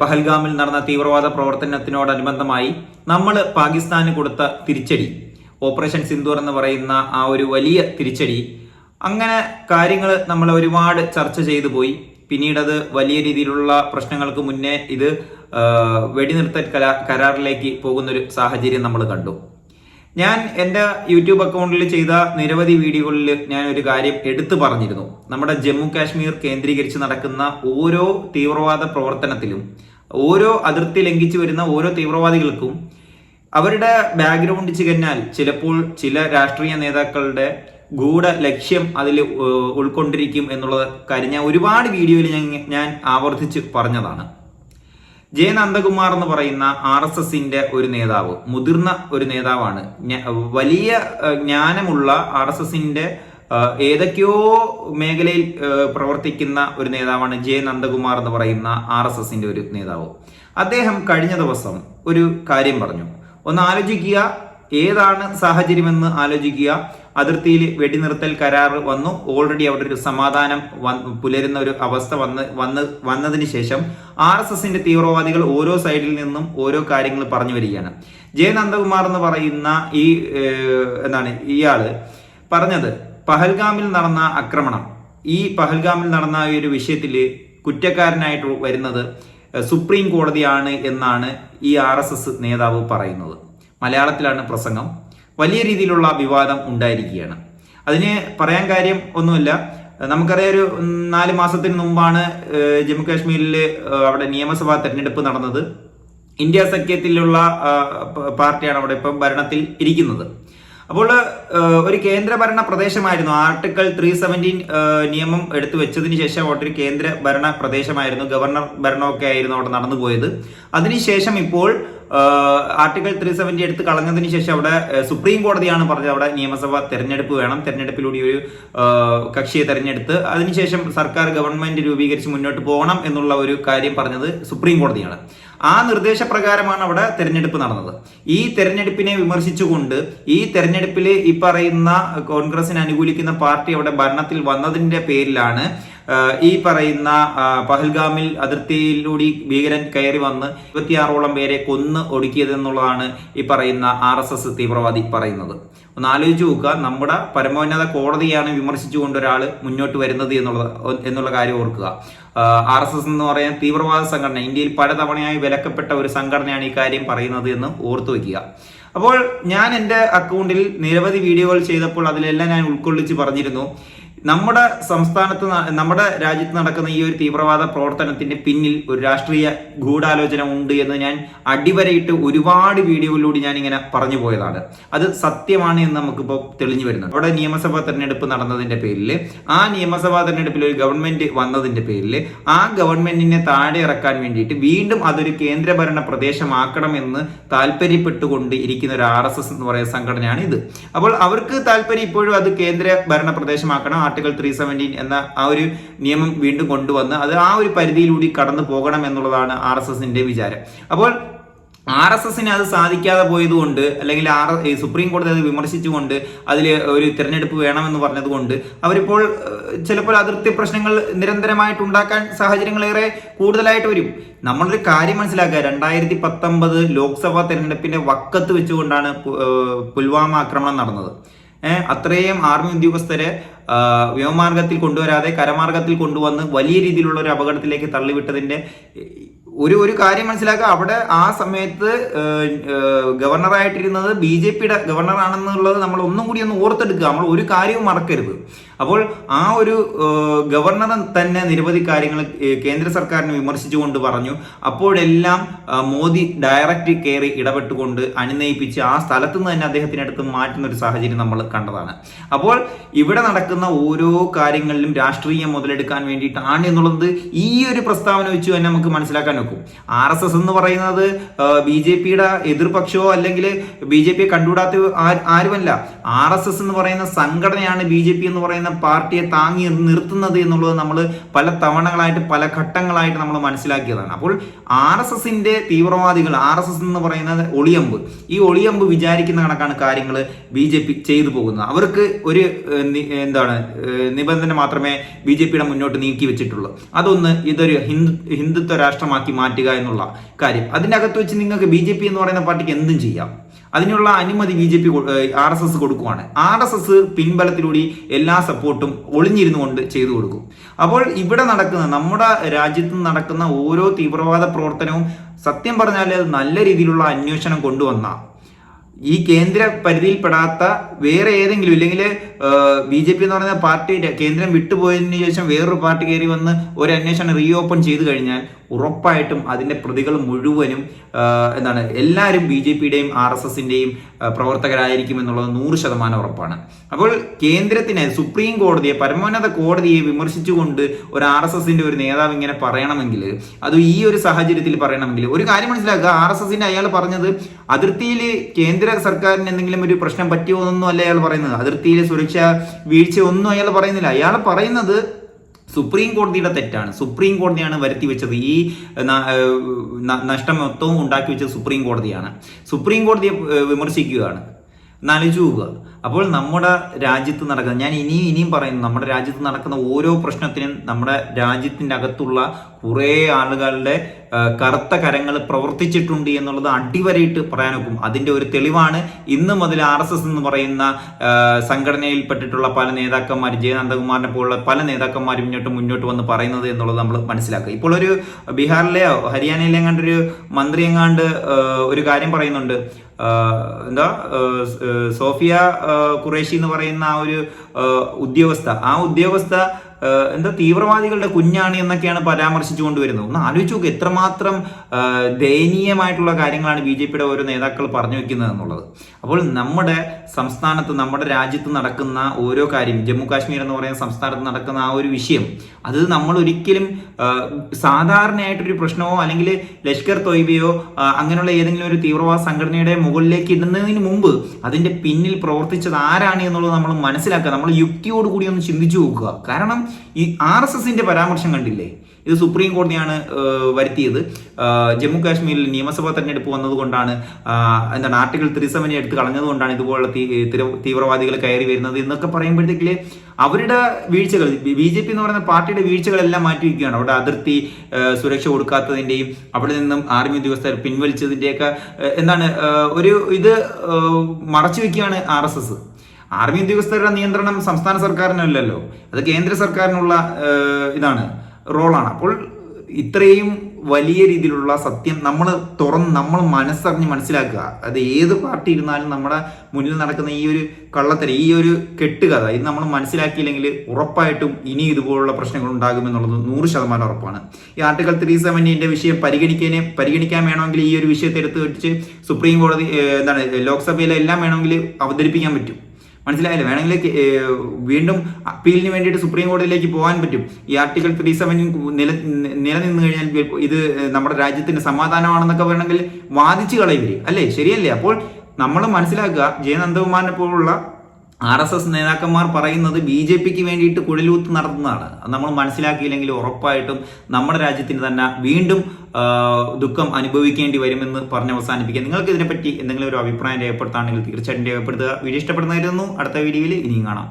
പഹൽഗാമിൽ നടന്ന തീവ്രവാദ പ്രവർത്തനത്തിനോടനുബന്ധമായി നമ്മൾ പാകിസ്ഥാന് കൊടുത്ത തിരിച്ചടി ഓപ്പറേഷൻ സിന്ദൂർ എന്ന് പറയുന്ന ആ ഒരു വലിയ തിരിച്ചടി അങ്ങനെ കാര്യങ്ങൾ നമ്മൾ ഒരുപാട് ചർച്ച ചെയ്തു പോയി. പിന്നീട് അത് വലിയ രീതിയിലുള്ള പ്രശ്നങ്ങൾക്ക് മുന്നേ ഇത് വെടിനിർത്തൽ കരാ- കരാറിലേക്ക് പോകുന്നൊരു സാഹചര്യം നമ്മൾ കണ്ടു. ഞാൻ എന്റെ യൂട്യൂബ് അക്കൗണ്ടിൽ ചെയ്ത നിരവധി വീഡിയോകളിൽ ഞാൻ ഒരു കാര്യം എടുത്തു പറഞ്ഞിരുന്നു. നമ്മുടെ ജമ്മു കാശ്മീർ കേന്ദ്രീകരിച്ച് നടക്കുന്ന ഓരോ തീവ്രവാദ പ്രവർത്തനത്തിലും ഓരോ അതിർത്തി ലംഘിച്ചു വരുന്ന ഓരോ തീവ്രവാദികൾക്കും അവരുടെ ബാക്ക്ഗ്രൗണ്ട് ചികഞ്ഞാൽ ചിലപ്പോൾ ചില രാഷ്ട്രീയ നേതാക്കളുടെ ഗൂഢ ലക്ഷ്യം അതിൽ ഉൾക്കൊണ്ടിരിക്കും എന്നുള്ളത് കാര്യം ഞാൻ ഒരുപാട് വീഡിയോയിൽ ഞാൻ ഞാൻ ആവർത്തിച്ച് പറഞ്ഞതാണ്. ജെ നന്ദകുമാർ എന്ന് പറയുന്ന ആർ എസ് എസിന്റെ ഒരു നേതാവ് മുതിർന്ന ഒരു നേതാവാണ്. വലിയ ജ്ഞാനമുള്ള ആർ എസ് എസിന്റെ ഏതൊക്കെയോ മേഖലയിൽ പ്രവർത്തിക്കുന്ന ഒരു നേതാവാണ് ജെ നന്ദകുമാർ എന്ന് പറയുന്ന ആർ എസ് എസിന്റെ ഒരു നേതാവ്. അദ്ദേഹം കഴിഞ്ഞ ദിവസം ഒരു കാര്യം പറഞ്ഞു. ഒന്ന് ആലോചിക്കുക ഏതാണ് സാഹചര്യമെന്ന് ആലോചിക്കുക. അതിർത്തിയിൽ വെടിനിർത്തൽ കരാർ വന്നു. ഓൾറെഡി അവിടെ ഒരു സമാധാനം പുലരുന്ന ഒരു അവസ്ഥ വന്ന് വന്ന് വന്നതിന് ശേഷം ആർ എസ് എസിന്റെ തീവ്രവാദികൾ ഓരോ സൈഡിൽ നിന്നും ഓരോ കാര്യങ്ങൾ പറഞ്ഞു വരികയാണ്. ജെ. നന്ദകുമാർ എന്ന് പറയുന്ന ഈ എന്താണ് ഇയാൾ പറഞ്ഞത് പഹൽഗാമിൽ നടന്ന ആക്രമണം. ഈ പഹൽഗാമിൽ നടന്ന ഈ ഒരു വിഷയത്തിൽ കുറ്റക്കാരനായിട്ട് വരുന്നത് സുപ്രീം കോടതിയാണ് എന്നാണ് ഈ ആർ നേതാവ് പറയുന്നത്. മലയാളത്തിലാണ് പ്രസംഗം. വലിയ രീതിയിലുള്ള വിവാദം ഉണ്ടായിരിക്കുകയാണ്. അതിന് പറയാൻ കാര്യം ഒന്നുമില്ല. നമുക്കറിയാം ഒരു നാല് മാസത്തിന് മുമ്പാണ് ജമ്മു കാശ്മീരിൽ അവിടെ നിയമസഭാ തെരഞ്ഞെടുപ്പ് നടന്നത്. ഇന്ത്യ സഖ്യത്തിലുള്ള പാർട്ടിയാണ് അവിടെ ഇപ്പം ഭരണത്തിൽ ഇരിക്കുന്നത്. അപ്പോൾ ഒരു കേന്ദ്രഭരണ പ്രദേശമായിരുന്നു. ആർട്ടിക്കിൾ ത്രീ സെവന്റീൻ നിയമം എടുത്തു വെച്ചതിന് ശേഷം അവിടെ ഒരു കേന്ദ്ര ഭരണ പ്രദേശമായിരുന്നു. ഗവർണർ ഭരണമൊക്കെ ആയിരുന്നു അവിടെ നടന്നു പോയത് അതിനുശേഷം ഇപ്പോൾ ആർട്ടിക്കിൾ ത്രീ സെവന്റി എടുത്ത് കളഞ്ഞതിന് ശേഷം അവിടെ സുപ്രീം കോടതിയാണ് പറഞ്ഞത് അവിടെ നിയമസഭ തെരഞ്ഞെടുപ്പ് വേണം. തെരഞ്ഞെടുപ്പിലൂടെ ഒരു കക്ഷിയെ തെരഞ്ഞെടുത്ത് അതിനുശേഷം സർക്കാർ ഗവൺമെന്റ് രൂപീകരിച്ച് മുന്നോട്ട് പോകണം എന്നുള്ള ഒരു കാര്യം പറഞ്ഞത് സുപ്രീം കോടതിയാണ്. ആ നിർദ്ദേശപ്രകാരമാണ് അവിടെ തെരഞ്ഞെടുപ്പ് നടന്നത്. ഈ തെരഞ്ഞെടുപ്പിനെ വിമർശിച്ചുകൊണ്ട് ഈ തെരഞ്ഞെടുപ്പിൽ ഈ പറയുന്ന കോൺഗ്രസിനെ അനുകൂലിക്കുന്ന പാർട്ടി അവിടെ ഭരണത്തിൽ വന്നതിന്റെ പേരിലാണ് ഈ പറയുന്ന പഹൽഗാമിൽ അതിർത്തിയിലൂടെ ഭീകരൻ കയറി വന്ന് ഇരുപത്തിയാറോളം പേരെ കൊന്ന് ഒടുക്കിയതെന്നുള്ളതാണ് ഈ പറയുന്ന ആർ എസ് എസ് തീവ്രവാദി പറയുന്നത്. ഒന്ന് ആലോചിച്ച് നോക്കുക നമ്മുടെ പരമോന്നത കോടതിയാണ് വിമർശിച്ചുകൊണ്ട് ഒരാൾ മുന്നോട്ട് വരുന്നത് എന്നുള്ളത് എന്നുള്ള കാര്യം ഓർക്കുക. ആർ എസ് എസ് എന്ന് പറയുന്ന തീവ്രവാദ സംഘടന ഇന്ത്യയിൽ പലതവണയായി വിലക്കപ്പെട്ട ഒരു സംഘടനയാണ് ഈ കാര്യം പറയുന്നത് എന്ന് ഓർത്തു വയ്ക്കുക. അപ്പോൾ ഞാൻ എന്റെ അക്കൗണ്ടിൽ നിരവധി വീഡിയോകൾ ചെയ്തപ്പോൾ അതിലെല്ലാം ഞാൻ ഉൾക്കൊള്ളിച്ച് പറഞ്ഞിരുന്നു. നമ്മുടെ സംസ്ഥാനത്ത് നമ്മുടെ രാജ്യത്ത് നടക്കുന്ന ഈ ഒരു തീവ്രവാദ പ്രവർത്തനത്തിന്റെ പിന്നിൽ ഒരു രാഷ്ട്രീയ ഗൂഢാലോചന ഉണ്ട് എന്ന് ഞാൻ അടിവരയിട്ട് ഒരുപാട് വീഡിയോയിലൂടെ ഞാൻ ഇങ്ങനെ പറഞ്ഞു പോയതാണ്. അത് സത്യമാണ് എന്ന് നമുക്കിപ്പോൾ തെളിഞ്ഞു വരുന്നുണ്ട്. അവിടെ നിയമസഭാ തെരഞ്ഞെടുപ്പ് നടന്നതിന്റെ പേരിൽ ആ നിയമസഭാ തെരഞ്ഞെടുപ്പിൽ ഒരു ഗവൺമെന്റ് വന്നതിന്റെ പേരിൽ ആ ഗവൺമെന്റിനെ താഴെ ഇറക്കാൻ വേണ്ടിയിട്ട് വീണ്ടും അതൊരു കേന്ദ്രഭരണ പ്രദേശമാക്കണമെന്ന് താല്പര്യപ്പെട്ടുകൊണ്ട് ഇരിക്കുന്ന ഒരു ആർ എന്ന് പറയുന്ന സംഘടനയാണ് ഇത്. അപ്പോൾ അവർക്ക് താല്പര്യം ഇപ്പോഴും അത് കേന്ദ്ര ഭരണ പ്രദേശമാക്കണം ആർട്ടിക്കിൾ ത്രീ സെവന്റീൻ എന്ന ആ ഒരു നിയമം വീണ്ടും കൊണ്ടുവന്ന് അത് ആ ഒരു പരിധിയിലൂടി കടന്നു പോകണം എന്നുള്ളതാണ് ആർ എസ് എസിന്റെ വിചാരം. അപ്പോൾ ആർ എസ് എസിന് അത് സാധിക്കാതെ പോയതുകൊണ്ട് അല്ലെങ്കിൽ ആർ സുപ്രീം കോടതി അത് വിമർശിച്ചുകൊണ്ട് അതിൽ ഒരു തിരഞ്ഞെടുപ്പ് വേണമെന്ന് പറഞ്ഞതുകൊണ്ട് അവരിപ്പോൾ ചിലപ്പോൾ അതിർത്തി പ്രശ്നങ്ങൾ നിരന്തരമായിട്ട് ഉണ്ടാക്കാൻ സാഹചര്യങ്ങളേറെ കൂടുതലായിട്ട് വരും. നമ്മളൊരു കാര്യം മനസ്സിലാക്കുക രണ്ടായിരത്തി പത്തൊമ്പത് ലോക്സഭാ തിരഞ്ഞെടുപ്പിന്റെ വക്കത്ത് വെച്ചുകൊണ്ടാണ് പുൽവാമ ആക്രമണം നടന്നത്. അത്രയും ആർമി ഉദ്യോഗസ്ഥരെ വ്യോമമാർഗത്തിൽ കൊണ്ടുവരാതെ കരമാർഗത്തിൽ കൊണ്ടുവന്ന് വലിയ രീതിയിലുള്ള ഒരു അപകടത്തിലേക്ക് തള്ളിവിട്ടതിന്റെ ഒരു ഒരു കാര്യം മനസ്സിലാക്കുക. അവിടെ ആ സമയത്ത് ഗവർണറായിട്ടിരുന്നത് ബി ജെ പിയുടെ ഗവർണറാണെന്നുള്ളത് നമ്മൾ ഒന്നും കൂടി ഒന്ന് ഓർത്തെടുക്കുക. നമ്മൾ ഒരു കാര്യവും മറക്കരുത്. അപ്പോൾ ആ ഒരു ഗവർണർ തന്നെ നിരവധി കാര്യങ്ങൾ കേന്ദ്ര സർക്കാരിനെ വിമർശിച്ചുകൊണ്ട് പറഞ്ഞു. അപ്പോഴെല്ലാം മോദി ഡയറക്റ്റ് കയറി ഇടപെട്ടുകൊണ്ട് അനുനയിപ്പിച്ച് ആ സ്ഥലത്തു നിന്ന് തന്നെ അദ്ദേഹത്തിനടുത്ത് മാറ്റുന്ന ഒരു സാഹചര്യം നമ്മൾ കണ്ടതാണ്. അപ്പോൾ ഇവിടെ നടക്കുന്ന ഓരോ കാര്യങ്ങളിലും രാഷ്ട്രീയം മുതലെടുക്കാൻ വേണ്ടിയിട്ടാണ് എന്നുള്ളത് ഈ ഒരു പ്രസ്താവന വെച്ച് തന്നെ നമുക്ക് മനസ്സിലാക്കാൻ നോക്കും ആർ എസ് എസ് എന്ന് പറയുന്നത് ബി ജെ പിയുടെ എതിർപക്ഷമോ അല്ലെങ്കിൽ ബി ജെ പിയെ കണ്ടുകൂടാത്ത ആരുമല്ല. ആർ എസ് എസ് എന്ന് പറയുന്ന സംഘടനയാണ് ബി ജെ പി എന്ന് പറയുന്ന പറയുന്ന പാർട്ടിയെ താങ്ങി നിർത്തുന്നത് എന്നുള്ളത് നമ്മൾ പല തവണകളായിട്ട് പല ഘട്ടങ്ങളായിട്ട് നമ്മൾ മനസ്സിലാക്കിയതാണ്. അപ്പോൾ ആർ എസ് എസിന്റെ തീവ്രവാദികൾ ആർ എസ് എസ് എന്ന് പറയുന്നത് ഒളിയമ്പ്. ഈ ഒളിയമ്പ് വിചാരിക്കുന്ന കണക്കാണ് കാര്യങ്ങൾ ബി ജെ പി ചെയ്തു പോകുന്നത്. അവർക്ക് ഒരു എന്താണ് നിബന്ധന മാത്രമേ ബി ജെ പിയുടെ മുന്നോട്ട് നീക്കി വെച്ചിട്ടുള്ളൂ. അതൊന്ന് ഇതൊരു ഹിന്ദു ഹിന്ദുത്വ രാഷ്ട്രമാക്കി മാറ്റുക എന്നുള്ള കാര്യം. അതിന്റെ അകത്ത് വെച്ച് നിങ്ങൾക്ക് ബി ജെ പി എന്ന് പറയുന്ന പാർട്ടിക്ക് എന്തും ചെയ്യാം. അതിനുള്ള അനുമതി B J P R S S കൊടുക്കുവാണ്. ആർ എസ് എസ് പിൻബലത്തിലൂടെ എല്ലാ സപ്പോർട്ടും ഒളിഞ്ഞിരുന്നു കൊണ്ട് ചെയ്തു കൊടുക്കും. അപ്പോൾ ഇവിടെ നടക്കുന്ന നമ്മുടെ രാജ്യത്ത് നടക്കുന്ന ഓരോ തീവ്രവാദ പ്രവർത്തനവും സത്യം പറഞ്ഞാൽ അത് നല്ല രീതിയിലുള്ള അന്വേഷണം കൊണ്ടുവന്ന. ഈ കേന്ദ്ര പരിധിയിൽപ്പെടാത്ത വേറെ ഏതെങ്കിലും ഇല്ലെങ്കിൽ ബി ജെ പി എന്ന് പറയുന്ന പാർട്ടി കേന്ദ്രം വിട്ടുപോയതിന് ശേഷം വേറൊരു പാർട്ടി കയറി വന്ന് ഒരു അന്വേഷണം റീ ഓപ്പൺ ചെയ്തു കഴിഞ്ഞാൽ ഉറപ്പായിട്ടും അതിന്റെ പ്രതികൾ മുഴുവനും എന്താണ് എല്ലാവരും ബി ജെ പിയുടെയും ആർ എസ് എസിന്റെയും പ്രവർത്തകരായിരിക്കും എന്നുള്ളത് നൂറ് ശതമാനം ഉറപ്പാണ്. അപ്പോൾ കേന്ദ്രത്തിന് സുപ്രീം കോടതിയെ പരമോന്നത കോടതിയെ വിമർശിച്ചുകൊണ്ട് ഒരു ആർ എസ് എസിന്റെ ഒരു നേതാവ് ഇങ്ങനെ പറയണമെങ്കിൽ അത് ഈ ഒരു സാഹചര്യത്തിൽ പറയണമെങ്കിൽ ഒരു കാര്യം മനസ്സിലാക്കുക ആർ എസ് എസിന്റെ അയാൾ പറഞ്ഞത് അതിർത്തിയിൽ കേന്ദ്ര സർക്കാരിന് എന്തെങ്കിലും ഒരു പ്രശ്നം പറ്റിയോ എന്നൊന്നും അല്ല അയാൾ പറയുന്നത്. അതിർത്തിയിലെ വീഴ്ച ഒന്നും അയാൾ പറയുന്നില്ല. അയാൾ പറയുന്നത് സുപ്രീം കോടതിയുടെ തെറ്റാണ്. സുപ്രീം കോടതിയാണ് വരുത്തി വെച്ചത്. ഈ നഷ്ടം മൊത്തവും ഉണ്ടാക്കി വെച്ചത് സുപ്രീം കോടതിയാണ്. സുപ്രീം കോടതിയെ വിമർശിക്കുകയാണ്. എന്നാലോചിച്ച് പോവുക അപ്പോൾ നമ്മുടെ രാജ്യത്ത് നടക്കുന്ന ഞാൻ ഇനിയും ഇനിയും പറയുന്നു നമ്മുടെ രാജ്യത്ത് നടക്കുന്ന ഓരോ പ്രശ്നത്തിനും നമ്മുടെ രാജ്യത്തിന്റെ അകത്തുള്ള കുറേ ആളുകളുടെ കറുത്ത കരങ്ങൾ പ്രവർത്തിച്ചിട്ടുണ്ട് എന്നുള്ളത് അടിവരയിട്ട് പറയാനൊക്കും അതിന്റെ ഒരു തെളിവാണ് ഇന്ന് മുതൽ ആർ എസ് എസ് എന്ന് പറയുന്ന സംഘടനയിൽപ്പെട്ടിട്ടുള്ള പല നേതാക്കന്മാരും ജയനന്ദകുമാറിനെ പോലുള്ള പല നേതാക്കന്മാരും മുന്നോട്ട് മുന്നോട്ട് വന്ന് പറയുന്നത് എന്നുള്ളത് നമ്മൾ മനസ്സിലാക്കുക. ഇപ്പോൾ ഒരു ബീഹാറിലെയോ ഹരിയാനയിലെങ്ങാണ്ടൊരു മന്ത്രി എങ്ങാണ്ട് ഒരു കാര്യം പറയുന്നുണ്ട്. എന്താ സോഫിയ കുറേശി എന്ന് പറയുന്ന ആ ഒരു ഉദ്യോഗസ്ഥ. ആ ഉദ്യോഗസ്ഥ എന്താ തീവ്രവാദികളുടെ കുഞ്ഞാണ് എന്നൊക്കെയാണ് പരാമർശിച്ചു കൊണ്ടുവരുന്നത്. ഒന്ന് ആലോചിച്ച് നോക്ക് എത്രമാത്രം ദയനീയമായിട്ടുള്ള കാര്യങ്ങളാണ് ബി ജെ പിയുടെ ഓരോ നേതാക്കൾ പറഞ്ഞു വെക്കുന്നത് എന്നുള്ളത്. അപ്പോൾ നമ്മുടെ സംസ്ഥാനത്ത് നമ്മുടെ രാജ്യത്ത് നടക്കുന്ന ഓരോ കാര്യം ജമ്മു കാശ്മീർ എന്ന് പറയുന്ന സംസ്ഥാനത്ത് നടക്കുന്ന ആ ഒരു വിഷയം അത് നമ്മൾ ഒരിക്കലും സാധാരണയായിട്ടൊരു പ്രശ്നമോ അല്ലെങ്കിൽ ലഷ്കർ തൊയ്ബയോ അങ്ങനെയുള്ള ഏതെങ്കിലും ഒരു തീവ്രവാദ സംഘടനയുടെ മുകളിലേക്ക് ഇടുന്നതിന് മുമ്പ് അതിന്റെ പിന്നിൽ പ്രവർത്തിച്ചത് ആരാണ് എന്നുള്ളത് നമ്മൾ മനസ്സിലാക്കുക നമ്മൾ യുക്തിയോടുകൂടി ഒന്ന് ചിന്തിച്ചു നോക്കുക. കാരണം ഈ ആർ എസ് എസിന്റെ പരാമർശം കണ്ടില്ലേ? ഇത് സുപ്രീം കോടതിയാണ് വരുത്തിയത്. ജമ്മു കാശ്മീരിൽ നിയമസഭാ തെരഞ്ഞെടുപ്പ് വന്നതുകൊണ്ടാണ് എന്താണ് ആർട്ടിക്കിൾ ത്രീ സെവനെ എടുത്ത് കളഞ്ഞതുകൊണ്ടാണ് ഇതുപോലുള്ള തീവ്രവാദികൾ കയറി വരുന്നത് എന്നൊക്കെ പറയുമ്പോഴത്തേക്കിൽ അവരുടെ വീഴ്ചകൾ ബി ജെ പി എന്ന് പറയുന്ന പാർട്ടിയുടെ വീഴ്ചകളെല്ലാം മാറ്റി വയ്ക്കുകയാണ് അവിടെ അതിർത്തി സുരക്ഷ കൊടുക്കാത്തതിന്റെയും അവിടെ നിന്നും ആർമി ഉദ്യോഗസ്ഥർ പിൻവലിച്ചതിന്റെയൊക്കെ എന്താണ് ഒരു ഇത് മറച്ചു വെക്കുകയാണ് ആർ എസ് എസ്. ആർമി ഉദ്യോഗസ്ഥരുടെ നിയന്ത്രണം സംസ്ഥാന സർക്കാരിനല്ലല്ലോ. അത് കേന്ദ്ര സർക്കാരിനുള്ള ഇതാണ് റോളാണ്. അപ്പോൾ ഇത്രയും വലിയ രീതിയിലുള്ള സത്യം നമ്മൾ തുറന്ന് നമ്മൾ മനസ്സറിഞ്ഞ് മനസ്സിലാക്കുക. അത് ഏത് പാർട്ടി ഇരുന്നാലും നമ്മുടെ മുന്നിൽ നടക്കുന്ന ഈ ഒരു കള്ളത്തര ഈ ഒരു കെട്ടുകഥ ഇത് നമ്മൾ മനസ്സിലാക്കിയില്ലെങ്കിൽ ഉറപ്പായിട്ടും ഇനി ഇതുപോലുള്ള പ്രശ്നങ്ങൾ ഉണ്ടാകുമെന്നുള്ളത് നൂറ് ശതമാനം ഉറപ്പാണ്. ഈ ആർട്ടിക്കൽ ത്രീ സെവന്റീന്റെ വിഷയം പരിഗണിക്കാനേ പരിഗണിക്കാൻ വേണമെങ്കിൽ ഈ ഒരു വിഷയത്തെ എടുത്ത് വെച്ച് സുപ്രീം കോടതി എന്താണ് ലോക്സഭയിലെല്ലാം വേണമെങ്കിൽ അവതരിപ്പിക്കാൻ പറ്റും. മനസ്സിലായില്ലേ? വേണമെങ്കിൽ വീണ്ടും അപ്പീലിന് വേണ്ടിയിട്ട് സുപ്രീം കോടതിയിലേക്ക് പോകാൻ പറ്റും. ഈ ആർട്ടിക്കൽ ത്രീ സെവൻ നില നിലനിന്ന് കഴിഞ്ഞാൽ ഇത് നമ്മുടെ രാജ്യത്തിന് സമാധാനമാണെന്നൊക്കെ വേണമെങ്കിൽ വാദിച്ചു കളയും അല്ലേ? ശരിയല്ലേ? അപ്പോൾ നമ്മൾ മനസ്സിലാക്കുക ജയനന്ദകുമാറിനെ പോലുള്ള ആർ എസ് എസ് നേതാക്കന്മാർ പറയുന്നത് ബി ജെ പിക്ക് വേണ്ടിയിട്ട് കുഴലൂത്ത് നടത്തുന്നതാണ്. നമ്മൾ മനസ്സിലാക്കിയില്ലെങ്കിൽ ഉറപ്പായിട്ടും നമ്മുടെ രാജ്യത്തിന് തന്നെ വീണ്ടും ദുഃഖം അനുഭവിക്കേണ്ടി വരുമെന്ന് പറഞ്ഞ് അവസാനിപ്പിക്കുക നിങ്ങൾക്ക് ഇതിനെപ്പറ്റി എന്തെങ്കിലും ഒരു അഭിപ്രായം രേഖപ്പെടുത്താണെങ്കിൽ തീർച്ചയായിട്ടും രേഖപ്പെടുത്തുക. വീഡിയോ ഇഷ്ടപ്പെടുന്നതായിരുന്നു അടുത്ത വീഡിയോയിൽ ഇനിയും കാണാം.